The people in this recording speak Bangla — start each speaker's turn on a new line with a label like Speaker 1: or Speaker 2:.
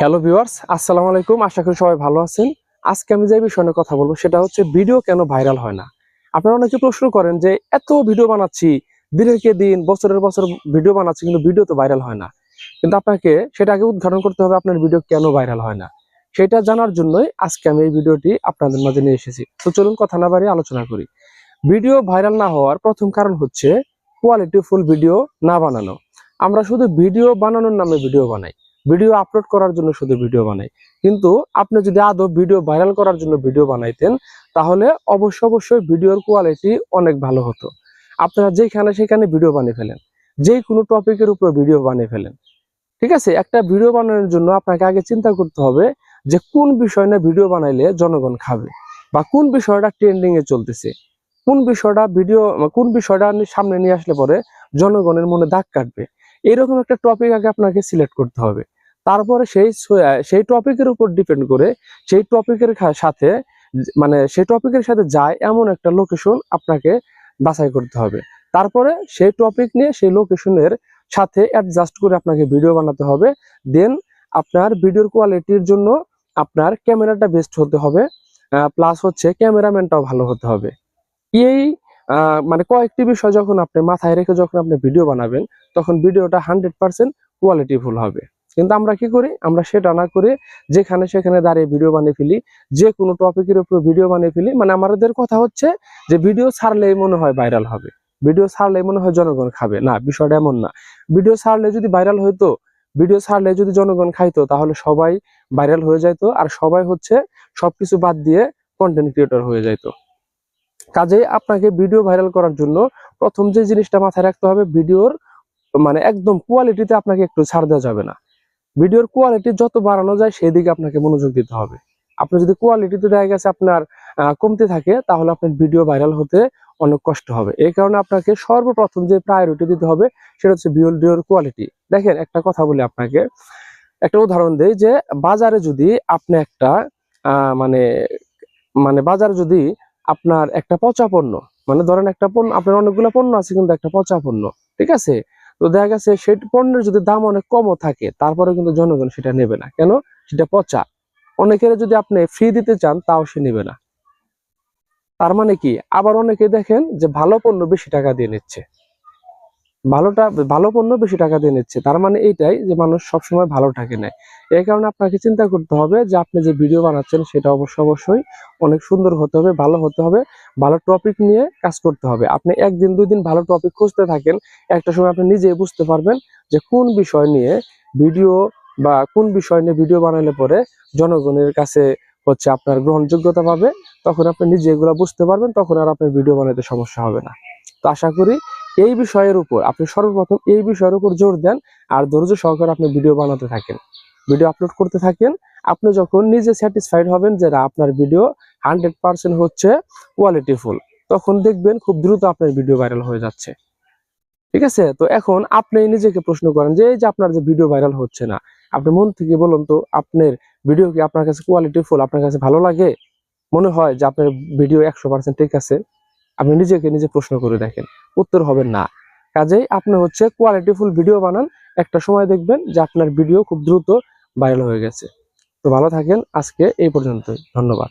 Speaker 1: হ্যালো ভিউয়ার্স আসসালামু আলাইকুম। আশা করি সবাই ভালো আছেন। আজকে আমি যে বিষয় নিয়ে কথা বলব, সেটা হচ্ছে ভিডিও কেন ভাইরাল হয় না? আপনারা অনেকে প্রশ্ন করেন যে, এত ভিডিও বানাচ্ছি, দিনের কে দিন, বছরের বছর ভিডিও বানাচ্ছি, কিন্তু ভিডিও তো ভাইরাল হয় না। কিন্তু আপনাকে সেটা আগে উদ্ঘাটন করতে হবে, আপনার ভিডিও কেন ভাইরাল হয় না? সেটা জানার জন্যই আজকে আমি এই ভিডিওটি আপনাদের মাঝে নিয়ে এসেছি। তো চলুন কথা না বাড়িয়ে আলোচনা করি। ভিডিও ভাইরাল না হওয়ার প্রথম কারণ হচ্ছে কোয়ালিটিফুল ভিডিও না বানানো। আমরা শুধু ভিডিও বানানোর নামে ভিডিও বানাই। ভিডিও আপলোড করার জন্য শুধু ভিডিও বানাই। কিন্তু আপনি যদি আদৌ ভিডিও ভাইরাল করার জন্য ভিডিও বানাইতেন, তাহলে অবশ্যই অবশ্যই ভিডিওর কোয়ালিটি অনেক ভালো হতো। আপনারা যেখানে সেখানে ভিডিও বানিয়ে ফেলেন যে কোনো টপিকের উপর ভিডিও বানিয়ে ফেলেন। ঠিক আছে? একটা ভিডিও বানানোর জন্য আপনাকে আগে চিন্তা করতে হবে যে কোন বিষয় নিয়ে ভিডিও বানাইলে জনগণ খাবে বা কোন বিষয়টা ট্রেন্ডিং এ চলতেছে। কোন বিষয়টা ভিডিও, কোন বিষয়টা নি- সামনে নিয়ে আসলে পরে জনগণের মনে দাগ কাটবে। এরকম একটা টপিক আগে আপনাকে সিলেক্ট করতে হবে। তারপরে সেই সেই টপিকের উপর ডিপেন্ড করে সেই টপিকের সাথে মানে সেই টপিকের সাথে যায় এমন একটা লোকেশন আপনাকে বাছাই করতে হবে। তারপরে সেই টপিক নিয়ে সেই লোকেশনের সাথে অ্যাডজাস্ট করে আপনাকে ভিডিও বানাতে হবে। দেন আপনার ভিডিওর কোয়ালিটির জন্য আপনার ক্যামেরাটা বেস্ট হতে হবে। প্লাস হচ্ছে ক্যামেরাম্যানটাও ভালো হতে হবে। এই মানে কয়েকটি বিষয় যখন আপনি মাথায় রেখে যখন আপনি ভিডিও বানাবেন, তখন ভিডিওটা হান্ড্রেড পার্সেন্ট কোয়ালিটিফুল হবে। কিন্তু আমরা কি করি? আমরা সেটা না করে যেখানে সেখানে দাঁড়িয়ে ভিডিও বানিয়ে ফেলি যে কোনো টপিকের উপর ভিডিও বানিয়ে ফেলি। মানে আমাদের কথা হচ্ছে যে ভিডিও ছাড়লেই মনে হয় ভাইরাল হবে। ভিডিও ছাড়লেই মনে হয় জনগণ খাবে। না, বিষয়টা এমন না। ভিডিও ছাড়লে যদি ভাইরাল হইতো ভিডিও ছাড়লে যদি জনগণ খাইতো, তাহলে সবাই ভাইরাল হয়ে যাইতো আর সবাই হচ্ছে সবকিছু বাদ দিয়ে কন্টেন্ট ক্রিয়েটর হয়ে যাইতো। কাজে আপনাকে ভিডিও ভাইরাল করার জন্য প্রথম যে জিনিসটা মাথায় রাখতে হবে ভিডিওর মানে একদম কোয়ালিটিতে আপনাকে একটু ছাড় দেওয়া যাবে না। ভিডিওর কোয়ালিটি যত বাড়ানো যায় সেই দিকে আপনাকে মনোযোগ দিতে হবে। আপনি যদি কোয়ালিটিতে দেখা গেছে আপনার কমতে থাকে, তাহলে আপনার ভিডিও ভাইরাল হতে অনেক কষ্ট হবে। এই কারণে আপনাকে সর্বপ্রথম যে প্রায়োরিটি দিতে হবে, সেটা হচ্ছে ভিডিওর কোয়ালিটি দেখেন, একটা কথা বলি আপনাকে। একটা উদাহরণ দেই যে, বাজারে যদি আপনি একটা মানে মানে বাজারে যদি আপনার একটা পচা পণ্য মানে ধরেন একটা পণ্য, আপনার অনেকগুলো পণ্য আছে, কিন্তু একটা পচা পণ্য, ঠিক আছে? তো দেখা গেছে সেই পণ্যের যদি দাম অনেক কমও থাকে তারপরে কিন্তু জনগণ সেটা নেবে না। কেন? সেটা পচা। অনেকের যদি আপনি ফ্রি দিতে চান, তাও সে নেবে না। তার মানে কি? আবার অনেকে দেখেন যে ভালো পণ্য বেশি টাকা দিয়ে নিচ্ছে। ভালোটা, ভালো পণ্য বেশি টাকা দিয়ে নিচ্ছে। তার মানে এইটাই যে মানুষ সবসময় ভালোটাকে নেয়। এই কারণে আপনাকে চিন্তা করতে হবে যে আপনি যে ভিডিও বানাচ্ছেন সেটা অবশ্য অবশ্যই অনেক সুন্দর হতে হবে, ভালো হতে হবে, ভালো টপিক নিয়ে কাজ করতে হবে। আপনি একদিন দুই দিন ভালো টপিক খুঁজতে থাকেন, একটা সময় আপনি নিজেই বুঝতে পারবেন যে কোন বিষয় নিয়ে ভিডিও বা কোন বিষয় নিয়ে ভিডিও বানালে পরে জনগণের কাছে হচ্ছে আপনার গ্রহণযোগ্যতা পাবে। তখন আপনি নিজে এগুলো বুঝতে পারবেন, তখন আর আপনার ভিডিও বানাইতে সমস্যা হবে না। তো আশা করি এই বিষয়ের উপর আপনি সর্বপ্রথম এই বিষয়ের উপর জোর দেন আর ধৈর্য সহকারে আপনি ভিডিও বানাতে থাকেন। ভিডিও আপলোড করতে থাকেন, আপনি যখন নিজে স্যাটিসফাইড হবেন যে আপনার ভিডিও হান্ড্রেড পার্সেন্ট হচ্ছে কোয়ালিটিফুল তখন দেখবেন খুব দ্রুত আপনার ভিডিও ভাইরাল হয়ে যাচ্ছে। ঠিক আছে? তো এখন আপনি নিজেকে প্রশ্ন করেন যে, এই যে আপনার যে ভিডিও ভাইরাল হচ্ছে না, আপনি মন থেকে বলুন তো, আপনার ভিডিও কি আপনার কাছে কোয়ালিটিফুল আপনার কাছে ভালো লাগে? মনে হয় যে আপনার ভিডিও একশো পার্সেন্ট ঠিক আছে। আপনি নিজেকে নিজে প্রশ্ন করে দেখেন। উত্তর হবে না। কাজেই আপনি হচ্ছে কোয়ালিটিফুল ভিডিও বানান। একটা সময় দেখবেন যে আপনার ভিডিও খুব দ্রুত ভাইরাল হয়ে গেছে। তো ভালো থাকেন। আজকে এই পর্যন্তই। ধন্যবাদ।